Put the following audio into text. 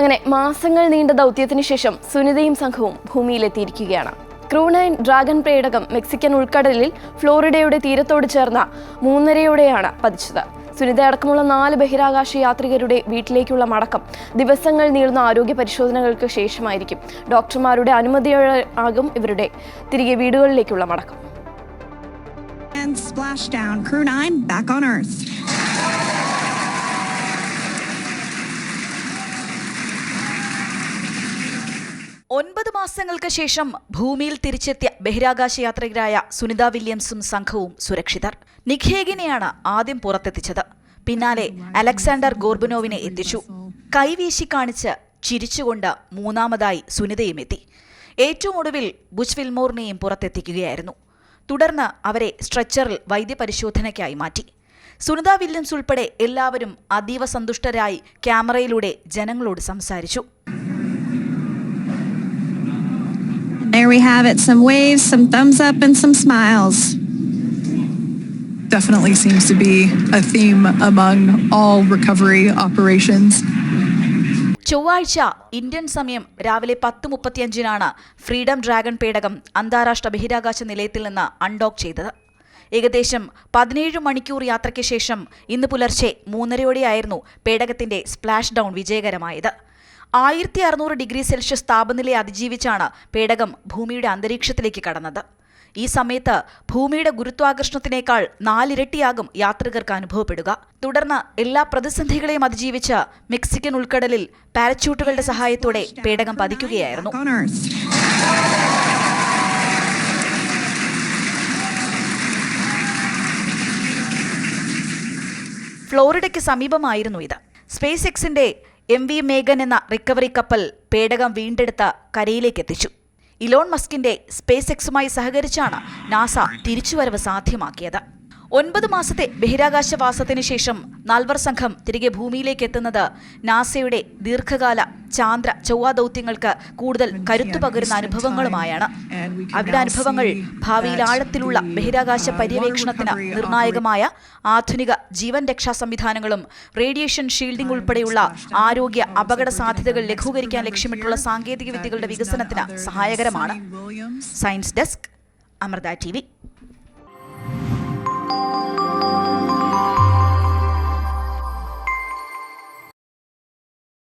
അങ്ങനെ മാസങ്ങൾ നീണ്ട ദൗത്യത്തിന് ശേഷം സുനിതയും സംഘവും ഭൂമിയിലെത്തിയിരിക്കുകയാണ് ക്രൂ നയൻ ഡ്രാഗൺ പ്രേടകം മെക്സിക്കൻ ഉൾക്കടലിൽ ഫ്ലോറിഡയുടെ തീരത്തോട് ചേർന്ന മൂന്നരയോടെയാണ് പതിച്ചത് സുനിത അടക്കമുള്ള നാല് ബഹിരാകാശ യാത്രികരുടെ വീട്ടിലേക്കുള്ള മടക്കം ദിവസങ്ങൾ നീളുന്ന ആരോഗ്യ പരിശോധനകൾക്ക് ശേഷമായിരിക്കും ഡോക്ടർമാരുടെ അനുമതിയോടെ ആകും ഇവരുടെ തിരികെ വീടുകളിലേക്കുള്ള മടക്കം And. Crew 9 back on Earth. ഒൻപത് മാസങ്ങൾക്ക് ശേഷം ഭൂമിയിൽ തിരിച്ചെത്തിയ ബഹിരാകാശ യാത്രികരായ സുനിത വില്യംസും സംഘവും സുരക്ഷിതർ. നിഖേഗിനെയാണ് ആദ്യം പുറത്തെത്തിച്ചത്. പിന്നാലെ അലക്സാണ്ടർ ഗോർബനോവിനെ എത്തിച്ചു. കൈവീശി കാണിച്ച് ചിരിച്ചുകൊണ്ട് മൂന്നാമതായി സുനിതയും എത്തി. ഏറ്റവും ഒടുവിൽ ബുച്ച് ഫിൽമോറിനെയും പുറത്തെത്തിക്കുകയായിരുന്നു. തുടർന്ന് അവരെ സ്ട്രെച്ചറിൽ വൈദ്യപരിശോധനയ്ക്കായി മാറ്റി. സുനിത വില്യംസ് ഉൾപ്പെടെ എല്ലാവരും അതീവ സന്തുഷ്ടരായി ക്യാമറയിലൂടെ ജനങ്ങളോട് സംസാരിച്ചു. There we have it. Some waves, some thumbs up, and some smiles. definitely seems to be a theme among all recovery operations. ചൊവ്വാഴ്ച ഇന്ത്യൻ സമയം രാവിലെ പത്ത് മുപ്പത്തിയഞ്ചിനാണ് ഫ്രീഡം ഡ്രാഗൺ പേടകം അന്താരാഷ്ട്ര ബഹിരാകാശ നിലയത്തിൽ നിന്ന് അൺഡോക്ക് ചെയ്തത് ഏകദേശം പതിനേഴ് മണിക്കൂർ യാത്രയ്ക്ക് ശേഷം ഇന്ന് പുലർച്ചെ മൂന്നരയോടെയായിരുന്നു പേടകത്തിന്റെ സ്പ്ലാഷ് ഡൗൺ വിജയകരമായത് ആയിരത്തി അറുന്നൂറ് ഡിഗ്രി സെൽഷ്യസ് താപനിലയെ അതിജീവിച്ചാണ് പേടകം ഭൂമിയുടെ അന്തരീക്ഷത്തിലേക്ക് കടന്നത്. ഈ സമയത്ത് ഭൂമിയുടെ ഗുരുത്വാകർഷണത്തിനേക്കാൾ നാലിരട്ടിയാകും യാത്രികർക്ക് അനുഭവപ്പെടുക. തുടർന്ന് എല്ലാ പ്രതിസന്ധികളെയും അതിജീവിച്ച് മെക്സിക്കൻ ഉൾക്കടലിൽ പാരച്യൂട്ടുകളുടെ സഹായത്തോടെ പേടകം പതിക്കുകയായിരുന്നു. ഫ്ലോറിഡയ്ക്ക് സമീപമായിരുന്നു ഇത്. സ്പേസ് എക്സിന്റെ എം വി മേഗൻ എന്ന റിക്കവറി കപ്പൽ പേടകം വീണ്ടെടുത്ത് കരയിലേക്ക് എത്തിച്ചു ഇലോൺ മസ്കിന്റെ സ്പേസ് എക്സുമായി സഹകരിച്ചാണ് നാസ തിരിച്ചുവരവ് സാധ്യമാക്കിയത്. ഒൻപത് മാസത്തെ ബഹിരാകാശവാസത്തിന് ശേഷം നാൽവർ സംഘം തിരികെ ഭൂമിയിലേക്ക് എത്തുന്നത് നാസയുടെ ദീർഘകാല ചാന്ദ്ര ചൊവ്വ ദൗത്യങ്ങൾക്ക് കൂടുതൽ കരുത്തു പകരുന്ന അനുഭവങ്ങളുമായാണ്. അവരുടെ അനുഭവങ്ങൾ ഭാവിയിൽ ആഴത്തിലുള്ള ബഹിരാകാശ പര്യവേക്ഷണത്തിന് നിർണായകമായ ആധുനിക ജീവൻ രക്ഷാ സംവിധാനങ്ങളും റേഡിയേഷൻ ഷീൽഡിംഗ് ഉൾപ്പെടെയുള്ള ആരോഗ്യ അപകട സാധ്യതകൾ ലഘൂകരിക്കാൻ ലക്ഷ്യമിട്ടുള്ള സാങ്കേതിക വിദ്യകളുടെ വികസനത്തിന് സഹായകരമാണ്. Science desk Amrita T